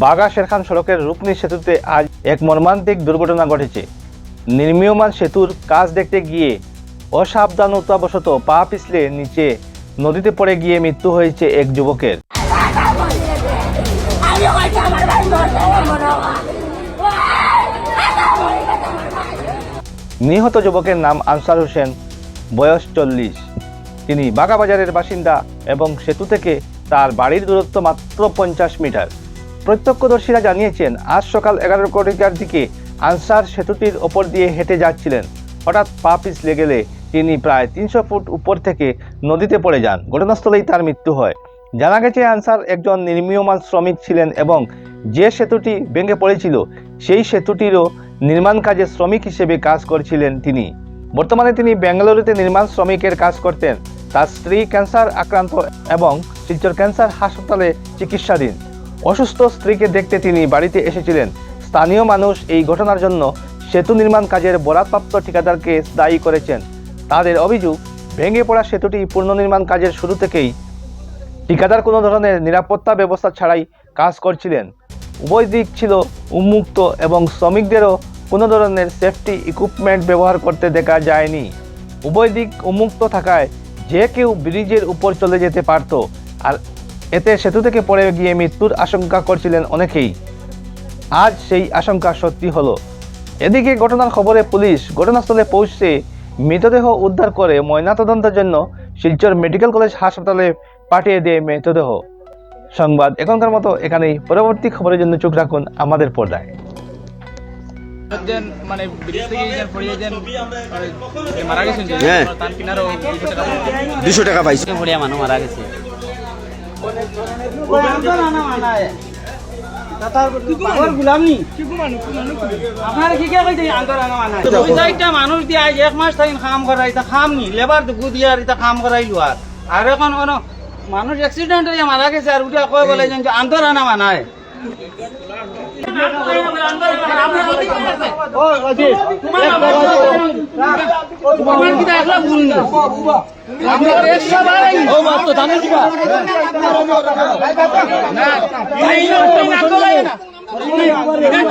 বাগা শেরখান সড়কের রূপনী সেতুতে আজ এক মর্মান্তিক দুর্ঘটনা ঘটেছে। নির্মীয়মান সেতুর কাজ দেখতে গিয়ে অসাবধানতাবশত পা পিছলে নিচে নদীতে পড়ে গিয়ে মৃত্যু হয়েছে এক যুবকের। নিহত যুবকের নাম আনসার হোসেন, বয়স চল্লিশ। তিনি বাগাবাজারের বাসিন্দা এবং সেতু থেকে তার বাড়ির দূরত্ব মাত্র পঞ্চাশ মিটার। প্রত্যক্ষদর্শীরা জানিয়েছেন, আজ সকাল এগারো কোটিকার দিকে আনসার সেতুটির ওপর দিয়ে হেঁটে যাচ্ছিলেন। হঠাৎ পা পিছলে গেলে তিনি প্রায় তিনশো ফুট উপর থেকে নদীতে পড়ে যান। ঘটনাস্থলেই তার মৃত্যু হয়। জানা গেছে, আনসার একজন নির্মীয়মান শ্রমিক ছিলেন এবং যে সেতুটি ভেঙে পড়েছিল, সেই সেতুটিরও নির্মাণ কাজে শ্রমিক হিসেবে কাজ করছিলেন তিনি। বর্তমানে তিনি বেঙ্গালুরুতে নির্মাণ শ্রমিকের কাজ করতেন। তার স্ত্রী ক্যান্সার আক্রান্ত এবং শিলচর ক্যান্সার হাসপাতালে চিকিৎসাধীন। অসুস্থ স্ত্রীকে দেখতে তিনি বাড়িতে এসেছিলেন। স্থানীয় মানুষ এই ঘটনার জন্য সেতু নির্মাণ কাজের বরাদপ্রাপ্ত ঠিকাদারকে দায়ী করেছেন। তাদের অভিযোগ, ভেঙে পড়া সেতুটি পুনর্নির্মাণ কাজের শুরু থেকেই ঠিকাদার কোনো ধরনের নিরাপত্তা ব্যবস্থা ছাড়াই কাজ করছিলেন। উভয় দিক ছিল উন্মুক্ত এবং শ্রমিকদেরও কোনো ধরনের সেফটি ইকুইপমেন্ট ব্যবহার করতে দেখা যায়নি। উভয় দিক উন্মুক্ত থাকায় যে কেউ ব্রিজের উপর চলে যেতে পারত। আর এতে সেতু থেকে পড়ে গিয়ে মৃত্যুর আশঙ্কা করছিলেন অনেকেই। আজ সেই আশঙ্কা সত্যি হলো। এদিকে ঘটনার খবরে পুলিশ ঘটনাস্থলে পৌঁছে মৃতদেহ উদ্ধার করে ময়নাতদন্তের জন্য শিলচর মেডিকেল কলেজ হাসপাতালে পাঠিয়ে দেয় মৃতদেহ। সংবাদ এখনকার মতো এখানেই। পরবর্তী খবরের জন্য চোখ রাখুন আমাদের পর্দায়। মানে ব্রিজ থেকে যেন পড়িয়ে যেন মারা গেছেন হ্যাঁ। টাকা পাইছি। পড়িয়া মানুষ মারা গেছে। মানুষ দিয়ে এক মাস থাকি কাম করাই খাম নি লেবার দুগু দিয়ে আর এটা কাম করাইলো আর। আর এখন কোনো মানুষ অ্যাক্সিডেন্ট হয়ে মারা গেছে আর উঠে কয় বলে যে আন্দোলন আনা মানায় তোমার কি একলা ভুল না? তো করে না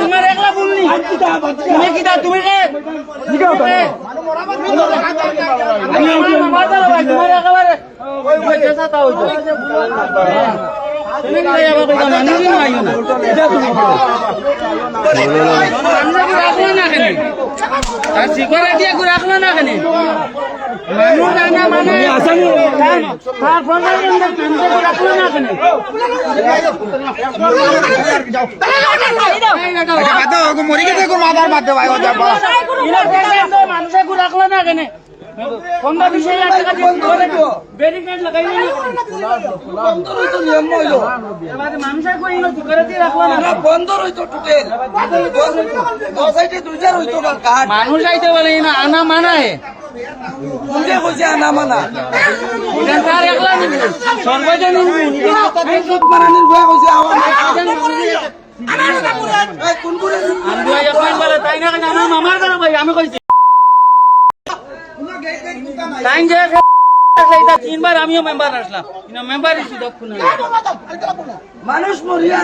তোমার একলা ভুল তুমি কি দা তুমি রে তোমার একেবারে সিগারেট দিয়ে কি রাখল না কেন মরি গেছে মাথার মাধ্যমে ভাই মানুষে রাখল না কেন পনেরো মানুষ আইতে বলে না, আনা মানায়। কেন আমার মামার ঘরে ভাই আমি কইছি তাই যে এটা তিনবার আমিও মেম্বার আসলাম মেম্বার মানুষ মরিয়া